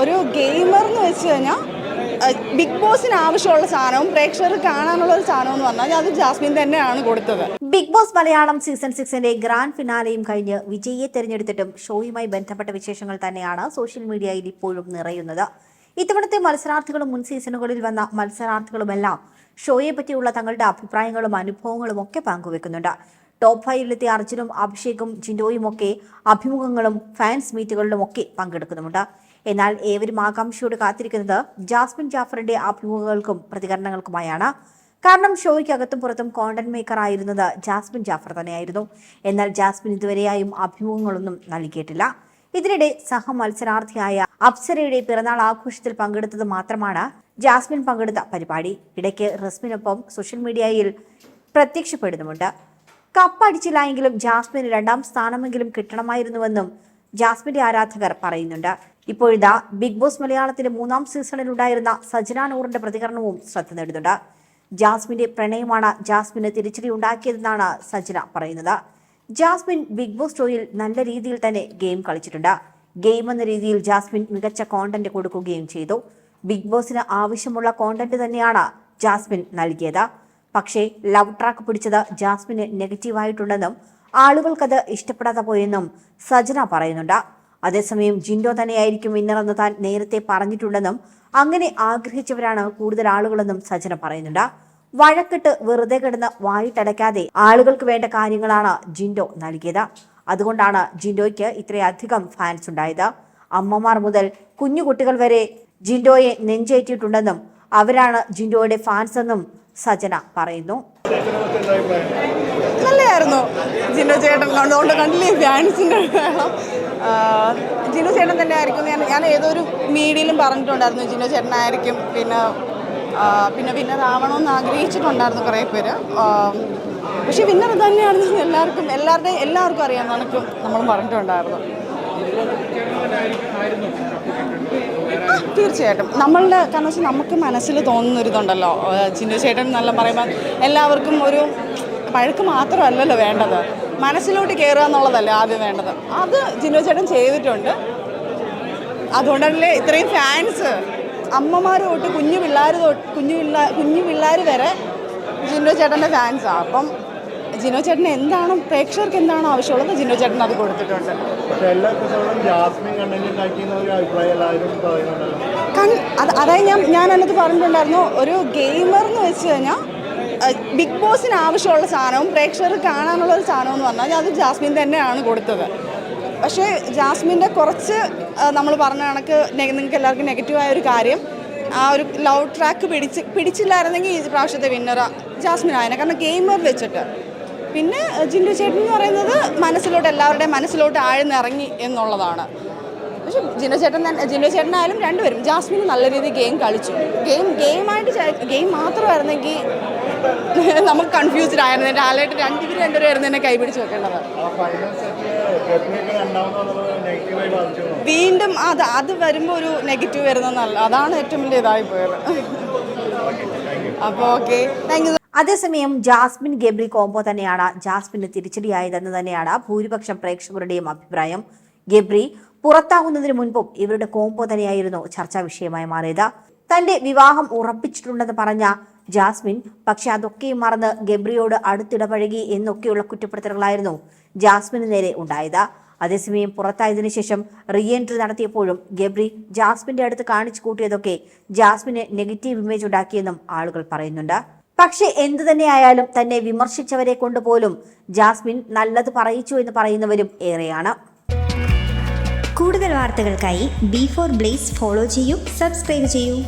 ഒരു ഗെയിമർ എന്ന് വെച്ച് കഴിഞ്ഞാൽ ബിഗ് ബോസിന് ആവശ്യമുള്ള സാധനവും പ്രേക്ഷകർ കാണാനുള്ള ഒരു സാധനം എന്ന് പറഞ്ഞാൽ അത് ജാസ്മിൻ തന്നെയാണ് കൊടുത്തത്. ബിഗ് ബോസ് മലയാളം സീസൺ സിക്സിന്റെ ഗ്രാൻഡ് ഫിനാലെയും കഴിഞ്ഞ് വിജയിയെ തെരഞ്ഞെടുത്തിട്ടും ഷോയുമായി ബന്ധപ്പെട്ട വിശേഷങ്ങൾ തന്നെയാണ് സോഷ്യൽ മീഡിയയിൽ ഇപ്പോഴും നിറയുന്നത്. ഇത്തവണത്തെ മത്സരാർത്ഥികളും മുൻ സീസണുകളിൽ വന്ന മത്സരാർത്ഥികളുമെല്ലാം ഷോയെ പറ്റിയുള്ള തങ്ങളുടെ അഭിപ്രായങ്ങളും അനുഭവങ്ങളും ഒക്കെ പങ്കുവെക്കുന്നുണ്ട്. ടോപ്പ് ഫൈവിലെത്തിയ അർജുനും അഭിഷേകും ജിൻഡോയും ഒക്കെ അഭിമുഖങ്ങളും ഫാൻസ് മീറ്റുകളിലും ഒക്കെ പങ്കെടുക്കുന്നുമുണ്ട്. എന്നാൽ ഏവരും ആകാംക്ഷയോട് കാത്തിരിക്കുന്നത് ജാസ്മിൻ ജാഫറിന്റെ അഭിമുഖങ്ങൾക്കും പ്രതികരണങ്ങൾക്കുമായാണ്. കാരണം ഷോയ്ക്കകത്തും പുറത്തും കോണ്ടന്റ് മേക്കർ ആയിരുന്നത് ജാസ്മിൻ ജാഫർ തന്നെയായിരുന്നു. എന്നാൽ ജാസ്മിൻ ഇതുവരെയായും അഭിമുഖങ്ങളൊന്നും നൽകിയിട്ടില്ല. ഇതിനിടെ സഹ മത്സരാർത്ഥിയായ അപ്സരയുടെ പിറന്നാൾ ആഘോഷത്തിൽ പങ്കെടുത്തത് മാത്രമാണ് ജാസ്മിൻ പങ്കെടുത്ത പരിപാടി. ഇടയ്ക്ക് റസ്മിനൊപ്പം സോഷ്യൽ മീഡിയയിൽ പ്രത്യക്ഷപ്പെടുന്നുമുണ്ട്. കപ്പടിച്ചില്ല എങ്കിലും ജാസ്മിന് രണ്ടാം സ്ഥാനമെങ്കിലും കിട്ടണമായിരുന്നുവെന്നും ജാസ്മിന്റെ ആരാധകർ പറയുന്നുണ്ട്. ഇപ്പോഴിതാ ബിഗ് ബോസ് മലയാളത്തിന്റെ മൂന്നാം സീസണിൽ ഉണ്ടായിരുന്ന സജന നൂറിന്റെ പ്രതികരണവും ശ്രദ്ധ നേടുന്നുണ്ട്. ജാസ്മിന്റെ പ്രണയമാണ് ജാസ്മിന് തിരിച്ചടി ഉണ്ടാക്കിയതെന്നാണ് സജന പറയുന്നത്. ജാസ്മിൻ ബിഗ് ബോസ് ഷോയിൽ നല്ല രീതിയിൽ തന്നെ ഗെയിം കളിച്ചിട്ടുണ്ട്. ഗെയിം എന്ന രീതിയിൽ ജാസ്മിൻ മികച്ച കോണ്ടന്റ് കൊടുക്കുകയും ചെയ്തു. ബിഗ് ബോസിന് ആവശ്യമുള്ള കോണ്ടന്റ് തന്നെയാണ് ജാസ്മിൻ നൽകിയത്. പക്ഷേ ലവ് ട്രാക്ക് പിടിച്ചത് ജാസ്മിന് നെഗറ്റീവായിട്ടുണ്ടെന്നും ആളുകൾക്കത് ഇഷ്ടപ്പെടാതെ പോയെന്നും സജന പറയുന്നുണ്ട്. അതേസമയം ജിൻഡോ തന്നെയായിരിക്കും വിന്നറെന്ന് താൻ നേരത്തെ പറഞ്ഞിട്ടുണ്ടെന്നും അങ്ങനെ ആഗ്രഹിച്ചവരാണ് കൂടുതൽ ആളുകളെന്നും സജന പറയുന്നുണ്ട്. വഴക്കിട്ട് വെറുതെ കിടന്ന് വായിട്ടടയ്ക്കാതെ ആളുകൾക്ക് വേണ്ട കാര്യങ്ങളാണ് ജിൻഡോ നൽകിയത്. അതുകൊണ്ടാണ് ജിൻഡോയ്ക്ക് ഇത്രയധികം ഫാൻസ് ഉണ്ടായത്. അമ്മമാർ മുതൽ കുഞ്ഞുകുട്ടികൾ വരെ ജിൻഡോയെ നെഞ്ചേറ്റിയിട്ടുണ്ടെന്നും അവരാണ് ജിൻഡോയുടെ ഫാൻസ് എന്നും സജന പറയുന്നു. നല്ലതായിരുന്നു. ജിനോ ചേട്ടൻ അതുകൊണ്ട് കണ്ടില്ലേ? ഫാൻസിന്റെ ജിനോ ചേട്ടൻ തന്നെ ആയിരിക്കും. ഞാൻ ഞാൻ ഏതൊരു മീഡിയയിലും പറഞ്ഞിട്ടുണ്ടായിരുന്നു ജിനോ ചേട്ടനായിരിക്കും. പിന്നെ പിന്നെ വിന്നർ ആവണമെന്ന് ആഗ്രഹിച്ചിട്ടുണ്ടായിരുന്നു കുറേ പേര്. പക്ഷേ വിന്നർ തന്നെയാണെന്ന് എല്ലാവർക്കും എല്ലാവരുടെയും എല്ലാവർക്കും അറിയാം നമുക്കും നമ്മൾ പറഞ്ഞിട്ടുണ്ടായിരുന്നു തീർച്ചയായിട്ടും. നമ്മളുടെ കാരണം വെച്ചാൽ നമുക്ക് മനസ്സിൽ തോന്നുന്ന തോന്നുന്നൊരിതുണ്ടല്ലോ ചിന്നു ചേട്ടൻ എന്നെല്ലാം പറയുമ്പോൾ എല്ലാവർക്കും ഒരു പഴക്ക് മാത്രമല്ലല്ലോ വേണ്ടത്. മനസ്സിലോട്ട് കയറുക എന്നുള്ളതല്ലേ ആദ്യം വേണ്ടത്. അത് ജിനോ ചേട്ടൻ ചെയ്തിട്ടുണ്ട്. അതുകൊണ്ടല്ലേ ഇത്രയും ഫാൻസ് അമ്മമാർ തൊട്ട് കുഞ്ഞു പിള്ളേർ തൊട്ട് കുഞ്ഞു പിള്ളേർ കുഞ്ഞു പിള്ളേർ വരെ ജിനോ ചേട്ടന്റെ ഫാൻസാണ് അപ്പം ജിനോ ചേട്ടൻ എന്താണ് പ്രേക്ഷകർക്ക് എന്താണ് ആവശ്യമുള്ളത് ജിനോ ചേട്ടൻ അത് കൊടുത്തിട്ടുണ്ട്. അത് അതായത് ഞാൻ ഞാൻ അതിനകത്ത് പറഞ്ഞിട്ടുണ്ടായിരുന്നു ഒരു ഗെയിമർ എന്ന് വെച്ച് കഴിഞ്ഞാൽ ബിഗ് ബോസിന് ആവശ്യമുള്ള സാധനവും പ്രേക്ഷകർ കാണാനുള്ള ഒരു സാധനം എന്ന് പറഞ്ഞാൽ അത് ജാസ്മിൻ തന്നെയാണ് കൊടുത്തത്. പക്ഷേ ജാസ്മിന്റെ കുറച്ച് നമ്മൾ പറഞ്ഞ കണക്ക് നിങ്ങൾക്ക് എല്ലാവർക്കും നെഗറ്റീവായ ഒരു കാര്യം ആ ഒരു ലവ് ട്രാക്ക് പിടിച്ച് പിടിച്ചില്ലായിരുന്നെങ്കിൽ ഈ പ്രാവശ്യത്തെ വിന്നറ ജാസ്മിൻ ആയനെ. കാരണം ഗെയിമർ വെച്ചിട്ട്. പിന്നെ ജിൻഡു ചേട്ടൻ എന്ന് പറയുന്നത് മനസ്സിലോട്ട് എല്ലാവരുടെയും മനസ്സിലോട്ട് ആഴ്ന്നിറങ്ങി എന്നുള്ളതാണ്. പക്ഷെ ജിൻഡു ചേട്ടൻ തന്നെ ജിൻഡു ചേട്ടനായാലും രണ്ടുപേരും ജാസ്മിൻ നല്ല രീതിയിൽ ഗെയിം കളിച്ചു. ഗെയിം ഗെയിമായിട്ട് ഗെയിം മാത്രമായിരുന്നെങ്കിൽ നമുക്ക് കൺഫ്യൂസ്ഡ് ആയിരുന്നു. ലാലായിട്ട് രണ്ടുപേരും രണ്ടുപേരും എന്നെ കൈപിടിച്ച് വെക്കേണ്ടത്. വീണ്ടും അത് അത് വരുമ്പോൾ ഒരു നെഗറ്റീവ് വരുന്നതല്ല അതാണ് ഏറ്റവും വലിയ ഇതായി പോയത്. അപ്പോൾ ഓക്കെ താങ്ക് യു അതേസമയം ജാസ്മിൻ ഗബ്രി കോംബോ തന്നെയാണ്. ജാസ്മിന് തിരിച്ചടിയായതെന്ന് തന്നെയാണ് ഭൂരിപക്ഷം പ്രേക്ഷകരുടെയും അഭിപ്രായം. ഗബ്രി പുറത്താകുന്നതിന് മുൻപും ഇവരുടെ കോംബോ തന്നെയായിരുന്നു ചർച്ചാ വിഷയമായി മാറിയത്. തന്റെ വിവാഹം ഉറപ്പിച്ചിട്ടുണ്ടെന്ന് പറഞ്ഞ ജാസ്മിൻ പക്ഷെ അതൊക്കെയും മറന്ന് ഗബ്രിയോട് അടുത്തിടപഴകി എന്നൊക്കെയുള്ള കുറ്റപ്പെടുത്തലുകളായിരുന്നു ജാസ്മിന് നേരെ ഉണ്ടായത്. അതേസമയം പുറത്തായതിനു ശേഷം റീ എൻട്രി നടത്തിയപ്പോഴും ഗബ്രി ജാസ്മിന്റെ അടുത്ത് കാണിച്ചു കൂട്ടിയതൊക്കെ ജാസ്മിന് നെഗറ്റീവ് ഇമേജ് ഉണ്ടാക്കിയെന്നും ആളുകൾ പറയുന്നുണ്ട്. പക്ഷെ എന്തു തന്നെയായാലും തന്നെ വിമർശിച്ചവരെ കൊണ്ടുപോലും ജാസ്മിൻ നല്ലത് പറയിച്ചു എന്ന് പറയുന്നവരും ഏറെയാണ്. കൂടുതൽ വാർത്തകൾക്കായി ബി ഫോർ ബ്ലേസ് ഫോളോ ചെയ്യൂ സബ്സ്ക്രൈബ് ചെയ്യൂ.